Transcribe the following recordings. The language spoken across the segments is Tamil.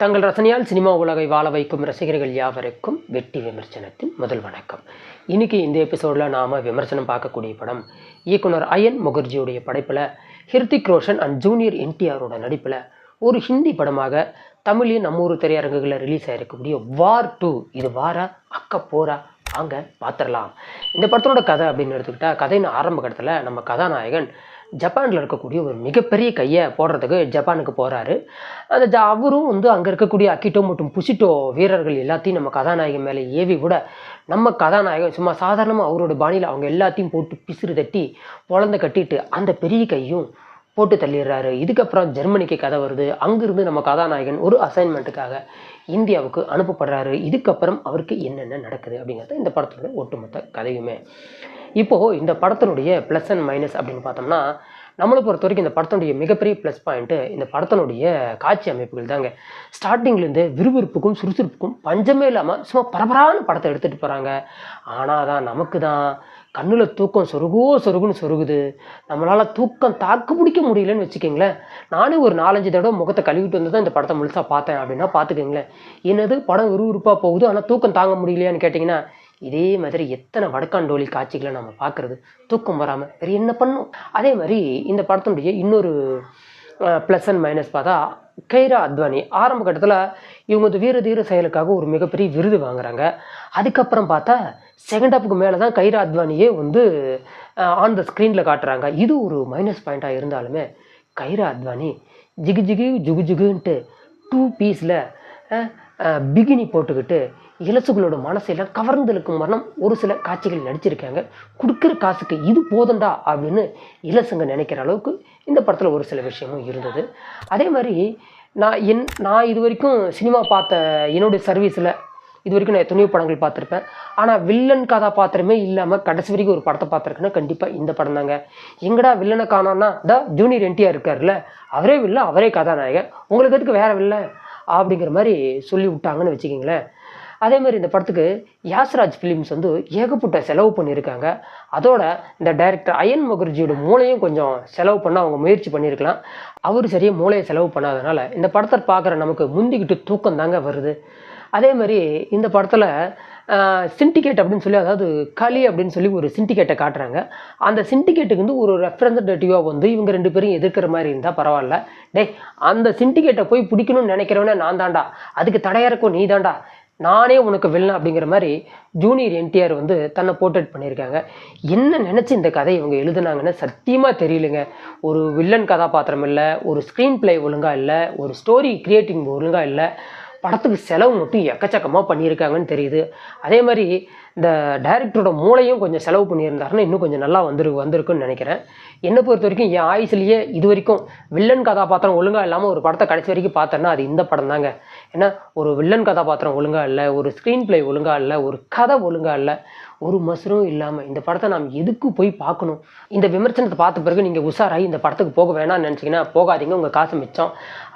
தங்கள் ரசனையால் சினிமா உலகை வாழ வைக்கும் ரசிகர்கள் யாவருக்கும் வெட்டி விமர்சனத்தின் முதல் வணக்கம். இன்றைக்கி இந்த எபிசோடில் நாம் விமர்சனம் பார்க்கக்கூடிய படம் இயக்குனர் அயன் முகர்ஜியுடைய படைப்பில் ஹிருத்திக் ரோஷன் அண்ட் ஜூனியர் என்டிஆரோட நடிப்பில் ஒரு ஹிந்தி படமாக தமிழில் நம்ம ஊர் திரையரங்குகளில் ரிலீஸ் ஆகிருக்கக்கூடிய வார் டூ. இது வாரா? அக்க போரா வாங்க பார்த்துடலாம் இந்த படத்தோட கதை அப்படின்னு எடுத்துக்கிட்டால் கதையின் ஆரம்ப கட்டத்தில் நம்ம கதாநாயகன் ஜப்பானில் இருக்கக்கூடிய ஒரு மிகப்பெரிய கையை போடுறதுக்கு ஜப்பானுக்கு போகிறாரு அந்த ஜ அவரும் வந்து அங்கே இருக்கக்கூடிய அக்கிட்டோ மற்றும் புசிட்டோ வீரர்கள் எல்லாத்தையும் நம்ம கதாநாயகன் மேலே ஏவி கூட நம்ம கதாநாயகன் சும்மா சாதாரணமாக அவரோட பாணியில் அவங்க எல்லாத்தையும் போட்டு பிசிறு தட்டி பொழந்த கட்டிட்டு அந்த பெரிய கையும் போட்டு தள்ளிடுறாரு. இதுக்கப்புறம் ஜெர்மனிக்கு கதை வருது. அங்கிருந்து நம்ம கதாநாயகன் ஒரு அசைன்மெண்ட்டுக்காக இந்தியாவுக்கு அனுப்பப்படுறாரு. இதுக்கப்புறம் அவருக்கு என்னென்ன நடக்குது அப்படிங்கிறது இந்த படத்தோட ஒட்டுமொத்த கதையுமே. இப்போது இந்த படத்தினுடைய ப்ளஸ் அண்ட் மைனஸ் அப்படின்னு பார்த்தோம்னா நம்மளை பொறுத்த வரைக்கும் இந்த படத்தினுடைய மிகப்பெரிய ப்ளஸ் பாயிண்ட்டு இந்த படத்தினுடைய காட்சி அமைப்புகள் தாங்க. ஸ்டார்டிங்லேருந்து விறுவிறுப்புக்கும் சுறுசுறுப்புக்கும் பஞ்சமே இல்லாமல் சும்மா பரபரான படத்தை எடுத்துகிட்டு போகிறாங்க ஆனால் தான் நமக்கு தான் கண்ணில் தூக்கம் சொருகோ சொருகுன்னு சொருகுது. நம்மளால் தூக்கம் தாக்கு பிடிக்க முடியலன்னு வச்சுக்கோங்களேன். நானே ஒரு நாலஞ்சு தடவை முகத்தை கழுவிட்டு வந்து தான் இந்த படத்தை முழுசாக பார்த்தேன் அப்படின்னா பார்த்துக்கோங்களேன். என்னது? படம் விறுவிறுப்பாக போகுது ஆனால் தூக்கம் தாங்க முடியலையான்னு கேட்டிங்கன்னா இதே மாதிரி எத்தனை வடக்காண்டோலி காட்சிகளை நம்ம பார்க்குறது? தூக்கம் வராமல் வேறு என்ன பண்ணும்? அதே மாதிரி இந்த படத்தினுடைய இன்னொரு ப்ளஸ் அண்ட் மைனஸ் பார்த்தா கைரா அத்வானி ஆரம்ப கட்டத்தில் இவங்க இந்த வீர தீர செயலுக்காக ஒரு மிகப்பெரிய விருது வாங்குறாங்க. அதுக்கப்புறம் பார்த்தா செகண்ட் ஹாப்புக்கு மேலே தான் கைரா அத்வானியே வந்து ஆன் த ஸ்க்ரீனில் காட்டுறாங்க. இது ஒரு மைனஸ் பாயிண்ட்டாக இருந்தாலுமே கைரா அத்வானி ஜிகு ஜிகு ஜுகு ஜுகுன்ட்டு டூ பீஸில் பிகினி போட்டுக்கிட்டு இலசுகளோட மனசில் கவர்ந்து இழுக்கும் மரணம் ஒரு சில காட்சிகள் நடிச்சிருக்காங்க. கொடுக்குற காசுக்கு இது போதண்டா அப்படின்னு இலசுங்க நினைக்கிற அளவுக்கு இந்த படத்தில் ஒரு சில விஷயமும் இருந்தது. அதே மாதிரி நான் என் நான் இது வரைக்கும் சினிமா பார்த்த என்னுடைய சர்வீஸில் இது வரைக்கும் நான் எத்தனையோ படங்கள் பார்த்துருப்பேன். ஆனால் வில்லன் கதாபாத்திரமே இல்லாமல் கடைசி வரைக்கும் ஒரு படத்தை பார்த்துருக்குன்னா கண்டிப்பாக இந்த படம் தாங்க. எங்கடா வில்லனை காணோன்னா த ஜூனியர் என்டிஆர் இருக்கார்ல அவரே வில்லன் அவரே கதாநாயகன். உங்களுக்கு எதுக்கு வேற வில்லன் அப்படிங்கிற மாதிரி சொல்லி விட்டாங்கன்னு வச்சுக்கிங்களேன். அதே மாதிரி இந்த படத்துக்கு யாஸ்ராஜ் ஃபிலிம்ஸ் வந்து ஏகப்பட்ட செலவு பண்ணியிருக்காங்க. அதோட இந்த டைரக்டர் அயன் முகர்ஜியோட மூளையும் கொஞ்சம் செலவு பண்ண அவங்க முயற்சி பண்ணியிருக்கலாம். அவர் சரியாக மூளையை செலவு பண்ணாதனால இந்த படத்தை பார்க்குற நமக்கு முந்திக்கிட்டு தூக்கம் தாங்க வருது. அதே மாதிரி இந்த படத்தில் சிண்டிகேட் அப்படின்னு சொல்லி அதாவது களி அப்படின்னு சொல்லி ஒரு சிண்டிகேட்டை காட்டுறாங்க. அந்த சிண்டிகேட்டுக்கு வந்து ஒரு ரெப்ரசன்டேட்டிவாக வந்து இவங்க ரெண்டு பேரும் எதிர்க்கிற மாதிரி இருந்தால் பரவாயில்ல. டேய் அந்த சிண்டிகேட்டை போய் பிடிக்கணும்னு நினைக்கிறவனே நான் தாண்டா அதுக்கு தடையறக்கும் நீ தாண்டா நானே உனக்கு வில்லன் அப்படிங்கிற மாதிரி ஜூனியர் என்டிஆர் வந்து தன்னை போர்ட்ரேட் பண்ணியிருக்காங்க. என்ன நினச்சி இந்த கதை இவங்க எழுதுனாங்கன்னு சத்தியமாக தெரியலங்க. ஒரு வில்லன் கதாபாத்திரம் இல்லை ஒரு ஸ்க்ரீன் பிளே ஒழுங்காக இல்லை ஒரு ஸ்டோரி கிரியேட்டிங் ஒழுங்காக இல்லை படத்துக்கு செலவு மட்டும் எக்கச்சக்கமாக பண்ணியிருக்காங்கன்னு தெரியுது. அதே மாதிரி இந்த டைரக்டரோட மூளையும் கொஞ்சம் செலவு பண்ணியிருந்தாருன்னா இன்னும் கொஞ்சம் நல்லா வந்துரு வந்திருக்குன்னு நினைக்கிறேன். என்னை பொறுத்த வரைக்கும் என் ஆயுஸ்லேயே இது வரைக்கும் வில்லன் கதாபாத்திரம் ஒழுங்காக இல்லாமல் ஒரு படத்தை கடைசி வரைக்கும் பார்த்தேன்னா அது இந்த படம் தாங்க. ஏன்னா ஒரு வில்லன் கதாபாத்திரம் ஒழுங்காக இல்லை ஒரு ஸ்க்ரீன் பிளே ஒழுங்காக இல்லை ஒரு கதை ஒழுங்காக இல்லை ஒரு மசரும் இல்லாமல் இந்த படத்தை நாம் எதுக்கு போய் பார்க்கணும்? இந்த விமர்சனத்தை பார்த்த பிறகு நீங்கள் உஷாராகி இந்த படத்துக்கு போக வேணாம்னு நினச்சிங்கன்னா போகாதீங்க உங்கள் காசு மிச்சம்.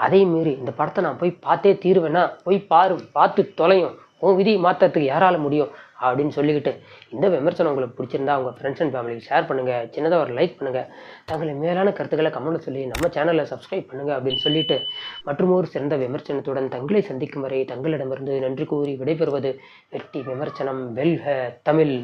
அதே மாரி இந்த படத்தை நான் போய் பார்த்தே தீருவேன்னா போய் பாரு பார்த்து தொலையும். உன் விதி மாற்றுறதுக்கு யாரால முடியும்? அப்படின்னு சொல்லிக்கிட்டு இந்த விமர்சனம் உங்களுக்கு பிடிச்சிருந்தா உங்கள் ஃப்ரெண்ட்ஸ் அண்ட் ஃபேமிலிக்கு ஷேர் பண்ணுங்கள் சின்னதாக ஒரு லைக் பண்ணுங்கள் தங்களை மேலான கருத்துக்களை கமெண்ட் சொல்லி நம்ம சேனலை சப்ஸ்கிரைப் பண்ணுங்கள் அப்படின்னு சொல்லிட்டு மற்றும் ஒரு சிறந்த விமர்சனத்துடன் தங்களை சந்திக்கும் வரை தங்களிடமிருந்து நன்றி கூறி விடைபெறுவது வெட்டி விமர்சனம். வெல்க தமிழ்.